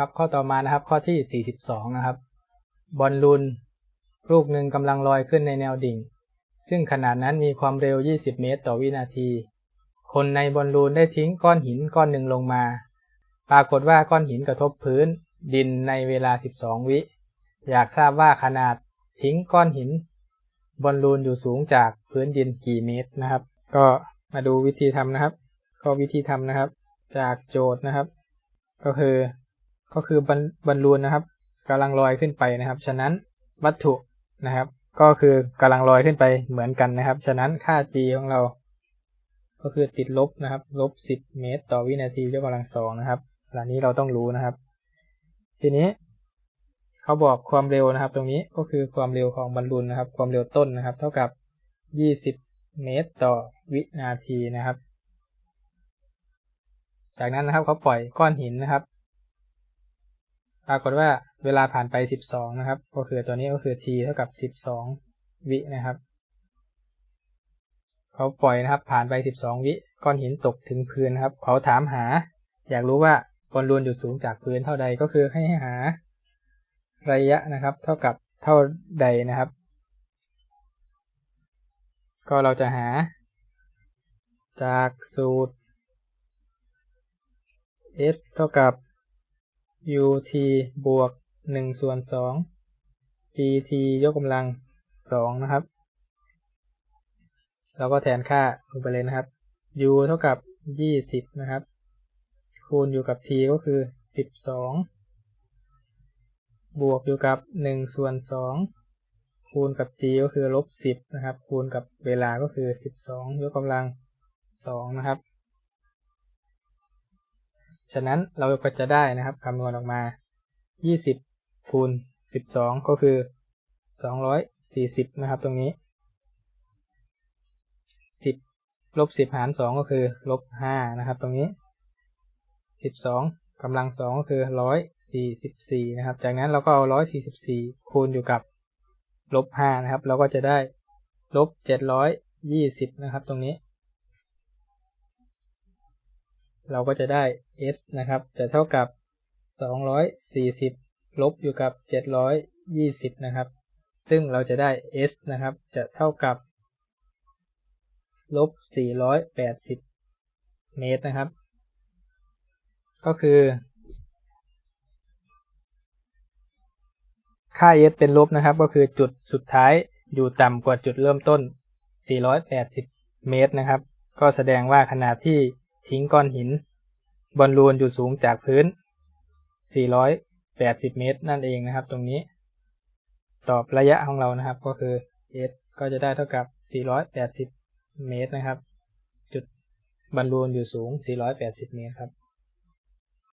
ครับข้อต่อมานะครับข้อที่ 42 นะครับ บอลลูนลูกหนึ่งกำลังลอยขึ้นในแนวดิ่ง ซึ่งขนาดนั้นมีความเร็ว 20 เมตร ต่อวินาที คนในบอลลูนได้ทิ้งก้อนหินก้อนหนึ่งลงมา ปรากฏว่าก้อนหินกระทบพื้น ดินในเวลา 12 วิ อยากทราบว่าขนาดทิ้งก้อนหิน บอลลูนอยู่สูงจากพื้นดินกี่เมตรนะครับ ก็มาดูวิธีทำนะครับก็วิธีทำนะครับ จากโจทย์นะครับ ก็คือ ก็คือบอลลูนนะครับกำลังลอยขึ้นไปนะครับ ฉะนั้นวัตถุนะครับ ก็คือกำลังลอยขึ้นไปเหมือนกันนะครับ ฉะนั้นค่า g ของเรา ก็คือติดลบนะครับ ลบ 10 เมตร ต่อวินาทียกกำลังสองนะครับหลังนี้เราต้องรู้นะครับ ทีนี้ เขาบอกความเร็วนะครับ ตรงนี้ก็คือความเร็วของบอลลูนนะครับ ความเร็วต้นนะครับ เท่ากับ 20 เมตร ต่อวินาทีนะครับ จากนั้นนะครับเขาปล่อยก้อนหินนะครับ ปรากฏว่าเวลาผ่านไป 12 นะครับ ก็คือตัวนี้ก็คือ t เท่ากับ 12 วินะครับ เขาปล่อยนะครับ ผ่านไป 12 วิก้อนหินตกถึงพื้นนะครับ เขาถามหา อยากรู้ว่าบอลลูนอยู่สูงจากพื้นเท่าใดก็คือให้หา ระยะนะครับ เท่ากับเท่าใดนะครับ ก็เราจะหา จากสูตร s เท่ากับ ut บวก1ส่วน2 gt ยกกำลัง2นะครับเราก็แทนค่าลงไปเลยนะครับ u เท่ากับ20นะครับ คูณอยู่กับ t ก็คือ12บวกอยู่กับ1ส่วน2คูณกับ g ก็คือลบ10นะครับ คูณกับเวลาก็คือ12ยกกำลัง2นะครับ ฉะนั้นเราก็จะได้นะครับคำนวณออกมา 20คูณ12 ก็คือ 240 นะครับตรงนี้ 10ลบ10 หาร 2 ก็คือลบ5นะครับตรงนี้ 12กำลัง 2 ก็คือ 144 นะครับ จากนั้นเราก็เอา 144 คูณอยู่กับลบ5นะครับ เราก็จะได้ลบ720 นะครับตรงนี้ เราก็จะได้ s นะครับ จะเท่ากับ 240 ลบอยู่กับ 720 นะครับ ซึ่งเราจะได้ s นะครับ จะเท่ากับ ลบ 480 เมตรนะครับ ก็คือ ค่า s เป็นลบนะครับ ก็คือจุดสุดท้ายอยู่ต่ำกว่าจุดเริ่มต้น 480 เมตรนะครับ ก็แสดงว่าขนาดที่ ทิ้งก้อนหิน บอลลูนอยู่สูงจากพื้น 480 เมตร นั่นเองนะครับ ตรงนี้ ตอบระยะของเรานะครับก็คือ s ก็จะได้เท่ากับ 480 เมตรนะครับ จุดบอลลูนอยู่สูง 480 เมตรครับ